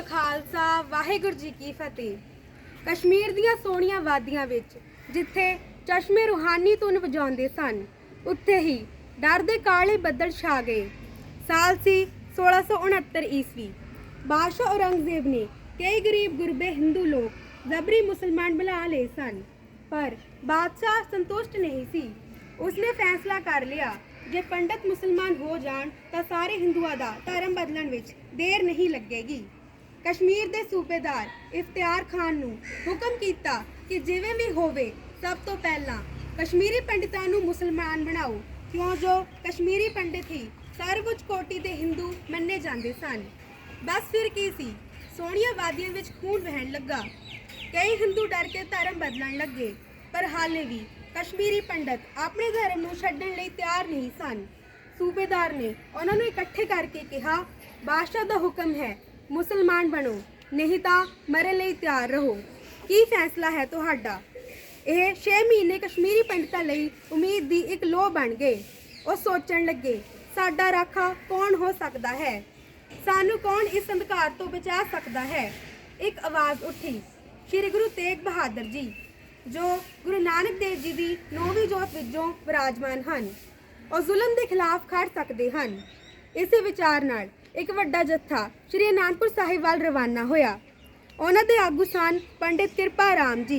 ਕਾ ਖਾਲਸਾ, ਵਾਹਿਗੁਰੂ ਜੀ ਕੀ ਫਤਿਹ। ਕਸ਼ਮੀਰ ਦੀਆਂ ਸੋਹਣੀਆਂ ਵਾਦੀਆਂ ਵਿੱਚ, ਜਿੱਥੇ ਚਸ਼ਮੇ ਰੂਹਾਨੀ ਧੁਨ ਵਜਾਉਂਦੇ ਸਨ, ਉੱਥੇ ਹੀ ਡਰ ਦੇ ਕਾਲੇ ਬੱਦਲ ਛਾ ਗਏ। ਸਾਲ ਸੀ 1669 ਈਸਵੀ। ਬਾਦਸ਼ਾਹ ਔਰੰਗਜ਼ੇਬ ਨੇ ਕਈ ਗਰੀਬ ਗੁਰਬੇ ਹਿੰਦੂ ਲੋਕ ਜ਼ਬਰੀ ਮੁਸਲਮਾਨ ਬਣਾ ਲਏ ਸਨ, ਪਰ ਬਾਦਸ਼ਾਹ ਸੰਤੁਸ਼ਟ ਨਹੀਂ ਸੀ। ਉਸਨੇ ਫੈਸਲਾ ਕਰ ਲਿਆ, ਜੇ ਪੰਡਤ ਮੁਸਲਮਾਨ ਹੋ ਜਾਣ ਤਾਂ ਸਾਰੇ ਹਿੰਦੂਆਂ ਦਾ ਧਰਮ ਬਦਲਣ ਵਿੱਚ ਦੇਰ ਨਹੀਂ ਲੱਗੇਗੀ। ਕਸ਼ਮੀਰ ਦੇ ਸੂਬੇਦਾਰ ਇਫਤਿਆਰ ਖਾਨ ਨੂੰ ਹੁਕਮ ਕੀਤਾ ਕਿ ਜਿਵੇਂ ਵੀ ਹੋਵੇ, ਸਭ ਤੋਂ ਪਹਿਲਾਂ ਕਸ਼ਮੀਰੀ ਪੰਡਿਤਾਂ ਨੂੰ ਮੁਸਲਮਾਨ ਬਣਾਓ। ਕਿਉਂ ਜੋ ਕਸ਼ਮੀਰੀ ਪੰਡਿਤ ਹੀ ਸਰਵਉੱਚ ਕੋਟੀ ਦੇ ਹਿੰਦੂ ਮੰਨੇ ਜਾਂਦੇ ਸਨ। ਬਸ ਫਿਰ ਕੀ ਸੀ? ਸੋਹਣੀਆਂ ਵਾਦੀਆਂ ਵਿੱਚ ਖੂਨ ਵਹਿਣ ਲੱਗਾ। ਕਈ ਹਿੰਦੂ ਡਰ ਕੇ ਧਰਮ ਬਦਲਣ ਲੱਗੇ, ਪਰ ਹਾਲੇ ਵੀ ਕਸ਼ਮੀਰੀ ਪੰਡਤ ਆਪਣੇ ਧਰਮ ਨੂੰ ਛੱਡਣ ਲਈ ਤਿਆਰ ਨਹੀਂ ਸਨ। ਸੂਬੇਦਾਰ ਨੇ ਉਹਨਾਂ ਨੂੰ ਇਕੱਠੇ ਕਰਕੇ ਕਿਹਾ, ਬਾਦਸ਼ਾਹ ਦਾ ਹੁਕਮ ਹੈ ਮੁਸਲਮਾਨ ਬਣੋ, ਨਹੀਂ ਤਾਂ ਮਰਨ ਲਈ ਤਿਆਰ ਰਹੋ। ਕੀ ਫੈਸਲਾ ਹੈ ਤੁਹਾਡਾ? ਇਹ 6 ਮਹੀਨੇ ਕਸ਼ਮੀਰੀ ਪੰਡਤਾਂ ਲਈ ਉਮੀਦ ਦੀ ਇੱਕ ਲੋਹ ਬਣ ਗਏ। ਉਹ ਸੋਚਣ ਲੱਗੇ, ਸਾਡਾ ਰਾਖਾ ਕੌਣ ਹੋ ਸਕਦਾ ਹੈ? ਸਾਨੂੰ ਕੌਣ ਇਸ ਅੰਧਕਾਰ ਤੋਂ ਬਚਾ ਸਕਦਾ ਹੈ? ਇੱਕ ਆਵਾਜ਼ ਉੱਠੀ, ਸ੍ਰੀ ਗੁਰੂ ਤੇਗ ਬਹਾਦਰ ਜੀ, ਜੋ ਗੁਰੂ ਨਾਨਕ ਦੇਵ ਜੀ ਦੀ ਨੌਵੀਂ ਜੋਤ ਵਿੱਚੋਂ ਵਿਰਾਜਮਾਨ ਹਨ। ਉਹ ਜ਼ੁਲਮ ਦੇ ਖਿਲਾਫ ਖੜ ਸਕਦੇ ਹਨ। ਇਸੇ ਵਿਚਾਰ ਨਾਲ ਇੱਕ ਵੱਡਾ ਜੱਥਾ ਸ੍ਰੀ ਅਨੰਦਪੁਰ ਸਾਹਿਬ ਵੱਲ ਰਵਾਨਾ ਹੋਇਆ। ਉਹਨਾਂ ਦੇ ਆਗੂ ਸਨ ਪੰਡਿਤ ਕਿਰਪਾ ਰਾਮ ਜੀ।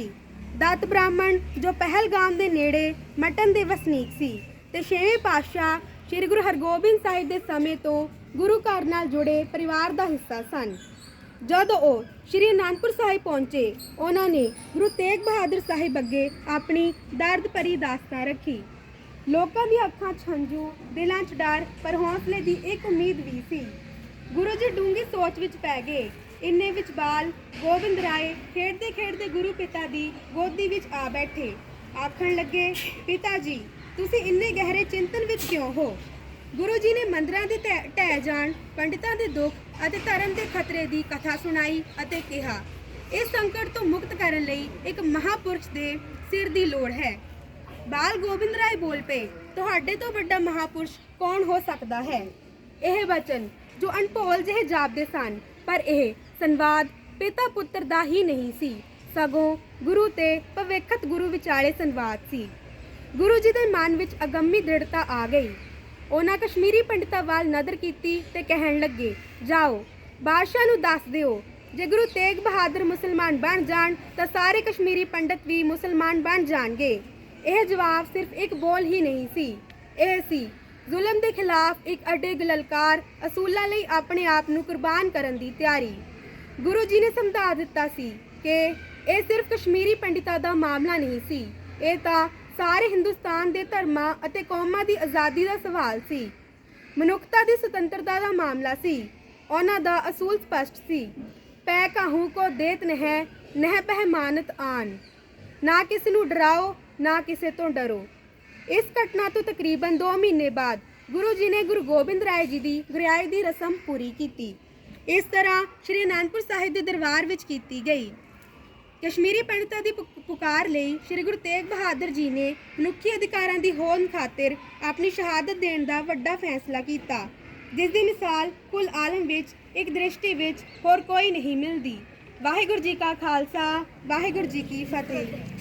ਦਤ ਬ੍ਰਾਹਮਣ ਜੋ ਪਹਿਲਗਾਮ ਦੇ ਨੇੜੇ ਮਟਨ ਦੇ ਵਸਨੀਕ ਸੀ ਤੇ ਛੇਵੇਂ ਪਾਤਸ਼ਾਹ ਸ੍ਰੀ ਗੁਰੂ ਹਰਗੋਬਿੰਦ ਸਾਹਿਬ ਦੇ ਸਮੇਂ ਤੋਂ ਗੁਰੂ ਘਰ ਨਾਲ ਜੁੜੇ ਪਰਿਵਾਰ ਦਾ ਹਿੱਸਾ ਸਨ। ਜਦੋਂ ਉਹ ਸ਼੍ਰੀ ਅਨੰਦਪੁਰ ਸਾਹਿਬ ਪਹੁੰਚੇ, ਉਹਨਾਂ ਨੇ ਗੁਰੂ ਤੇਗ ਬਹਾਦਰ ਸਾਹਿਬ ਅੱਗੇ ਆਪਣੀ ਦਰਦ ਭਰੀ ਦਾਸਤਾਨ ਰੱਖੀ। ਲੋਕਾਂ ਦੀਆਂ ਅੱਖਾਂ 'ਚ ਹੰਝੂ ਦਿਲਾਂ 'ਚ ਡਰ, ਪਰ ਹੌਸਲੇ ਦੀ ਇੱਕ ਉਮੀਦ ਵੀ ਸੀ। ਗੁਰੂ ਜੀ ਡੂੰਗੀ ਸੋਚ ਵਿੱਚ ਪੈ ਗਏ। ਇੰਨੇ ਵਿੱਚ ਬਾਲ, ਗੋਬਿੰਦ ਰਾਏ ਖੇਡਦੇ ਖੇਡਦੇ ਗੁਰੂ ਪਿਤਾ ਦੀ ਗੋਦੀ ਵਿੱਚ ਆ ਬੈਠੇ। ਆਖਣ ਲੱਗੇ, ਪਿਤਾ ਜੀ, ਤੁਸੀਂ ਇੰਨੇ ਗਹਿਰੇ ਚਿੰਤਨ ਵਿੱਚ ਕਿਉਂ ਹੋ? ਗੁਰੂ ਜੀ ਨੇ ਮੰਦਰਾਂ ਦੇ ਢਹਿ ਢਹਿ ਜਾਣ, ਪੰਡਿਤਾਂ ਦੇ ਦੁੱਖ ਅਤੇ ਧਰਮ ਦੇ ਖਤਰੇ ਦੀ ਕਥਾ ਸੁਣਾਈ ਅਤੇ ਕਿਹਾ। ਇਸ ਸੰਕਟ ਤੋਂ ਮੁਕਤ ਕਰਨ ਲਈ ਇੱਕ ਮਹਾਪੁਰਸ਼ ਦੇ ਸਿਰ ਦੀ ਲੋੜ ਹੈ। ਬਾਲ ਗੋਬਿੰਦ ਰਾਏ ਬੋਲ ਪਏ, ਤੁਹਾਡੇ ਤੋਂ ਵੱਡਾ ਮਹਾਪੁਰਸ਼ ਕੌਣ ਹੋ ਸਕਦਾ ਹੈ? ਇਹ ਵਚਨ ਜੋ ਅਣਪੋਲ ਜਿਹੇ ਜਾਪਦੇ ਸਨ, ਪਰ ਇਹ ਸੰਵਾਦ ਪਿਤਾ ਪੁੱਤਰ ਦਾ ਹੀ ਨਹੀਂ ਸੀ। ਸਗੋਂ ਗੁਰੂ ਤੇ ਭਵਿੱਖਤ ਗੁਰੂ ਵਿਚਾਲੇ ਸੰਵਾਦ ਸੀ। ਗੁਰੂ ਜੀ ਦੇ ਮਨ ਵਿੱਚ ਅਗੰਮੀ ਦ੍ਰਿੜਤਾ ਆ ਗਈ। ਉਹਨਾਂ ਕਸ਼ਮੀਰੀ ਪੰਡਿਤਾਂ ਵੱਲ ਨਜ਼ਰ ਕੀਤੀ ਤੇ ਕਹਿਣ ਲੱਗੇ, ਜਾਓ, ਬਾਦਸ਼ਾਹ ਨੂੰ ਦੱਸ ਦਿਓ, ਜੇ ਗੁਰੂ ਤੇਗ ਬਹਾਦਰ ਮੁਸਲਮਾਨ ਬਣ ਜਾਣ, ਤਾਂ ਸਾਰੇ ਕਸ਼ਮੀਰੀ ਪੰਡਤ ਵੀ ਮੁਸਲਮਾਨ ਬਣ ਜਾਣਗੇ। ਇਹ ਜਵਾਬ ਸਿਰਫ ਇੱਕ ਬੋਲ ਹੀ ਨਹੀਂ ਸੀ। ਇਹ ਸੀ, ਜ਼ੁਲਮ ਦੇ ਖਿਲਾਫ ਇੱਕ ਅਡਿਗ ਲਲਕਾਰ ਅਸੂਲਾਂ ਲਈ ਆਪਣੇ ਆਪ ਨੂੰ ਕੁਰਬਾਨ ਕਰਨ ਦੀ ਤਿਆਰੀ। ਗੁਰੂ ਜੀ ਨੇ ਸਮਝਾ ਦਿੱਤਾ ਸੀ ਕਿ ਇਹ ਸਿਰਫ ਕਸ਼ਮੀਰੀ ਪੰਡਿਤਾਂ ਦਾ ਮਾਮਲਾ ਨਹੀਂ ਸੀ। ਇਹ ਤਾਂ ਸਾਰੇ ਹਿੰਦੁਸਤਾਨ ਦੇ ਧਰਮਾਂ ਅਤੇ ਕੌਮਾਂ ਦੀ ਆਜ਼ਾਦੀ ਦਾ ਸਵਾਲ ਸੀ। ਮਨੁੱਖਤਾ ਦੀ ਸੁਤੰਤਰਤਾ ਦਾ ਮਾਮਲਾ ਸੀ। ਉਹਨਾਂ ਦਾ ਅਸੂਲ ਸਪਸ਼ਟ ਸੀ। ਪੈ ਕਾਹੂ ਕੋ ਦੇਤ ਨਹਿ ਨਹਿ ਪਹਿਮਾਨਤ ਆਨ। ਨਾ ਕਿਸੇ ਨੂੰ ਡਰਾਓ ਨਾ ਕਿਸੇ ਤੋਂ ਡਰੋ। ਇਸ ਘਟਨਾ ਤੋਂ ਤਕਰੀਬਨ 2 ਮਹੀਨੇ ਬਾਅਦ ਗੁਰੂ ਜੀ ਨੇ ਗੁਰੂ ਗੋਬਿੰਦ ਰਾਏ ਜੀ ਦੀ ਗੁਰਿਆਈ ਦੀ ਰਸਮ ਪੂਰੀ ਕੀਤੀ। ਇਸ ਤਰ੍ਹਾਂ ਸ੍ਰੀ ਅਨੰਦਪੁਰ ਸਾਹਿਬ ਦੇ ਦਰਬਾਰ ਵਿੱਚ ਕੀਤੀ ਗਈ। ਕਸ਼ਮੀਰੀ ਪੰਡਤਾਂ ਦੀ ਪੁ- ਪੁਕਾਰ ਲਈ ਸ੍ਰੀ ਗੁਰੂ ਤੇਗ ਬਹਾਦਰ ਜੀ ਨੇ ਮਨੁੱਖੀ ਅਧਿਕਾਰਾਂ ਦੀ ਹੋਂਦ ਖਾਤਰ ਆਪਣੀ ਸ਼ਹਾਦਤ ਦੇਣ ਦਾ ਵੱਡਾ ਫੈਸਲਾ ਕੀਤਾ, ਜਿਸ ਦੀ ਮਿਸਾਲ ਕੁੱਲ ਆਲਮ ਵਿੱਚ, ਇੱਕ ਦ੍ਰਿਸ਼ਟੀ ਵਿੱਚ ਹੋਰ ਕੋਈ ਨਹੀਂ ਮਿਲਦੀ। ਵਾਹਿਗੁਰੂ ਜੀ ਕਾ ਖਾਲਸਾ, ਵਾਹਿਗੁਰੂ ਜੀ ਕੀ ਫਤਿਹ।